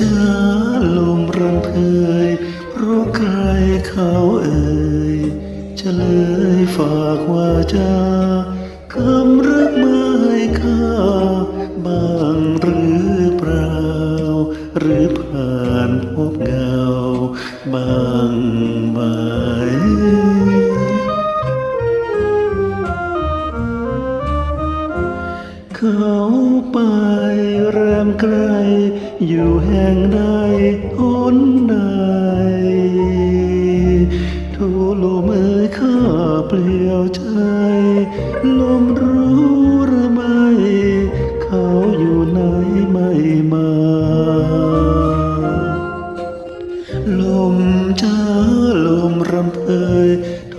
จ้าลมรัำเพยเพราะใครเขาเอ่ยจะเลยฝากว่าจ้าคำรักไม่ค่าบางหรือเปล่า หรือผ่านพบเงาบางไหม เขาไปแรมไกล อยู่แห่งใดหนใดทูลมเอ่ยข้าเปลี่ยวใจ ลมรู้หรือไม่เขาอยู่ไหนไม่มา ลมจ้าลมรำเพยโท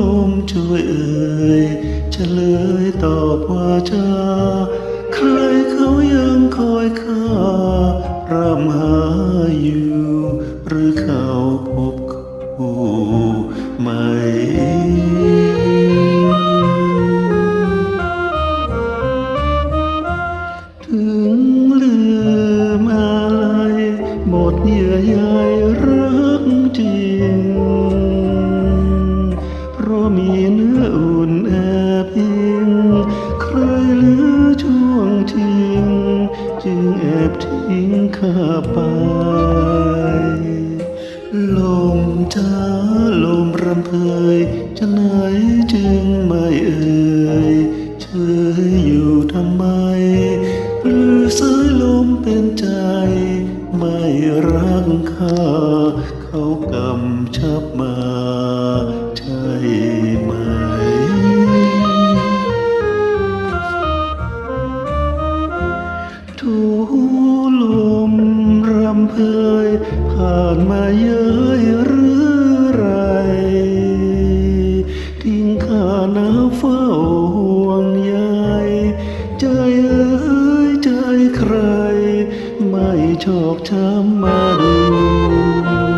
ลมช่วยเอ่ย จะเฉลยตอบว่าจาใครเขายังคอยข้ารำหาอยู่ หรือเขาพบคู่ใหมถึงลืมอะไรหมดเยื่อใย ข้าไป ลมจ้าลมรำเพยจะไหนจึงไม่เอ่ยเชยอยู่ทำไม หรืซื้อลมเป็นใจ ไม่รักข้า เขากำชับมาใช่ไหมทุำเภยผ่านมาเย้ยหรือไรทิ้งข้าน้าเฝ้าห่วงใยใจเอ้ยใจใคร ไม่ชอกช้ำมาดู